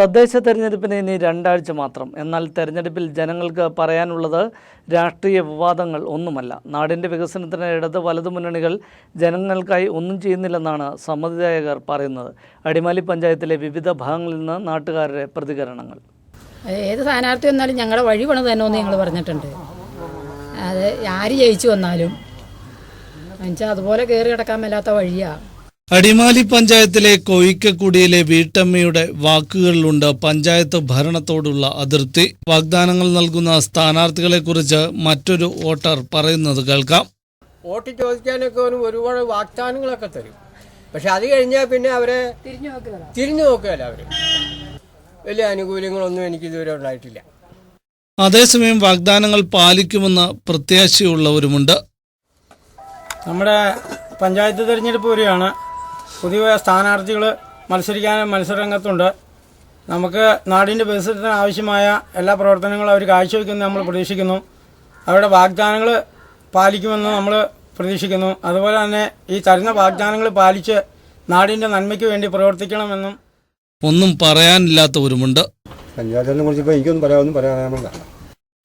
തദ്ദേശ തെരഞ്ഞെടുപ്പിന് ഇനി രണ്ടാഴ്ച മാത്രം. എന്നാൽ തെരഞ്ഞെടുപ്പിൽ ജനങ്ങൾക്ക് പറയാനുള്ളത് രാഷ്ട്രീയ വിവാദങ്ങൾ ഒന്നുമല്ല. നാടിന്റെ വികസനത്തിന് ഇടത് വലതു മുന്നണികൾ ജനങ്ങൾക്കായി ഒന്നും ചെയ്യുന്നില്ലെന്നാണ് സമ്മതിദായകർ പറയുന്നത്. അടിമാലി പഞ്ചായത്തിലെ വിവിധ ഭാഗങ്ങളിൽ നിന്ന് നാട്ടുകാരുടെ പ്രതികരണങ്ങൾ. ഏത് സ്ഥാനാർത്ഥി വന്നാലും ഞങ്ങളുടെ വഴി പണിത് തന്നെ ഒന്ന് ഞങ്ങൾ പറഞ്ഞിട്ടുണ്ട്. അത് ആര് ജയിച്ചു വന്നാലും. എന്നുവെച്ചാൽ അതുപോലെ കയറി കിടക്കാൻ മേലാത്ത വഴിയാണ് അടിമാലി പഞ്ചായത്തിലെ കൊയ്ക്കക്കുടിയിലെ വീട്ടമ്മയുടെ വാക്കുകളിലുണ്ട് പഞ്ചായത്ത് ഭരണത്തോടുള്ള അതിർത്തി. വാഗ്ദാനങ്ങൾ നൽകുന്ന സ്ഥാനാർത്ഥികളെക്കുറിച്ച് മറ്റൊരു വോട്ടർ പറയുന്നത് കേൾക്കാം. വോട്ട് ചോദിക്കാനൊക്കെ ഒരു ഒരുപാട് വാഗ്ദാനങ്ങളൊക്കെ തരും. പക്ഷെ അത് കഴിഞ്ഞാൽ പിന്നെ അവരെ തിരിഞ്ഞു നോക്കുകയല്ല അവർ. വലിയ ആനുകൂല്യങ്ങളൊന്നും എനിക്ക് ഇതുവരെ ഉണ്ടായിട്ടില്ല. അതേസമയം വാഗ്ദാനങ്ങൾ പാലിക്കുമെന്ന് പ്രത്യാശയുള്ളവരുമുണ്ട്. നമ്മുടെ പഞ്ചായത്ത് തിരഞ്ഞെടുപ്പ് വരികയാണ്. പുതിയ സ്ഥാനാർത്ഥികൾ മത്സരിക്കാൻ മത്സരരംഗത്തുണ്ട്. നമുക്ക് നാടിന്റെ വികസനത്തിന് ആവശ്യമായ എല്ലാ പ്രവർത്തനങ്ങളും അവർ കാഴ്ചവെക്കുമെന്ന് നമ്മൾ പ്രതീക്ഷിക്കുന്നു. അവരുടെ വാഗ്ദാനങ്ങൾ പാലിക്കുമെന്ന് നമ്മൾ പ്രതീക്ഷിക്കുന്നു. അതുപോലെ തന്നെ ഈ തരുന്ന വാഗ്ദാനങ്ങൾ പാലിച്ച് നാടിന്റെ നന്മയ്ക്ക് വേണ്ടി പ്രവർത്തിക്കണമെന്നും ഒന്നും പറയാനില്ലാത്തവരുമുണ്ട്. പഞ്ചായത്തിനെ കുറിച്ച് ഇപ്പോൾ എനിക്കൊന്നും പറയാനൊന്നും പറയാനില്ല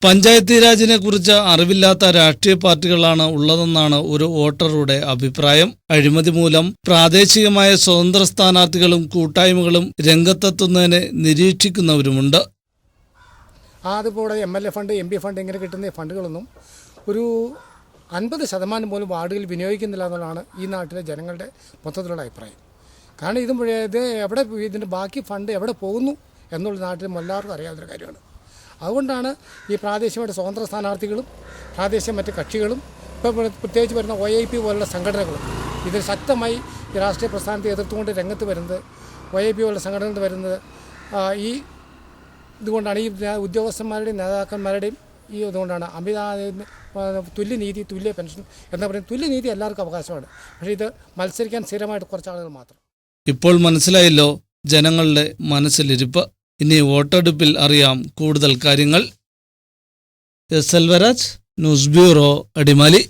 പഞ്ചായത്തി രാജിനെ കുറിച്ച് അറിവില്ലാത്ത രാഷ്ട്രീയ പാർട്ടികളാണ് ഉള്ളതെന്നാണ് ഒരു വോട്ടറുടെ അഭിപ്രായം. അഴിമതി മൂലം പ്രാദേശികമായ സ്വതന്ത്ര സ്ഥാനാർത്ഥികളും കൂട്ടായ്മകളും രംഗത്തെത്തുന്നതിനെ നിരീക്ഷിക്കുന്നവരുമുണ്ട്. അതുപോലെ M L A fund M P fund ഇങ്ങനെ കിട്ടുന്ന ഫണ്ടുകളൊന്നും ഒരു അൻപത് ശതമാനം പോലും വാർഡുകളിൽ വിനിയോഗിക്കുന്നില്ല എന്നുള്ളതാണ് ഈ നാട്ടിലെ ജനങ്ങളുടെ മൊത്തത്തിലുള്ള അഭിപ്രായം. കാരണം ഇതും ഇത് എവിടെ ഇതിന്റെ ബാക്കി ഫണ്ട് എവിടെ പോകുന്നു എന്നുള്ള നാട്ടിൽ എല്ലാവർക്കും അറിയാവുന്നൊരു കാര്യമാണ്. അതുകൊണ്ടാണ് ഈ പ്രാദേശികമായിട്ട് സ്വതന്ത്ര സ്ഥാനാർത്ഥികളും പ്രാദേശിക മറ്റ് കക്ഷികളും ഇപ്പോൾ പ്രത്യേകിച്ച് വരുന്ന ഒ ഐ പി പോലുള്ള സംഘടനകളും ഇതിൽ ശക്തമായി ഈ രാഷ്ട്രീയ പ്രസ്ഥാനത്തെ എതിർത്തുകൊണ്ട് രംഗത്ത് വരുന്നത് ഒ ഐ പി പോലുള്ള സംഘടനകൾ വരുന്നത് ഈ ഇതുകൊണ്ടാണ് ഈ ഉദ്യോഗസ്ഥന്മാരുടെയും നേതാക്കന്മാരുടെയും ഈ ഇതുകൊണ്ടാണ് അമിത തുല്യനീതി തുല്യ പെൻഷൻ എന്ന് പറയുന്നത് തുല്യനീതി എല്ലാവർക്കും അവകാശമാണ്. പക്ഷേ ഇത് മത്സരിക്കാൻ സ്ഥിരമായിട്ട് കുറച്ച് ആളുകൾ മാത്രം. ഇപ്പോൾ മനസ്സിലായല്ലോ ജനങ്ങളുടെ മനസ്സിലിരിപ്പ് ഇനി വോട്ടെടുപ്പിൽ അറിയാം കൂടുതൽ കാര്യങ്ങൾ. S Elvaraj news bureau Adimali.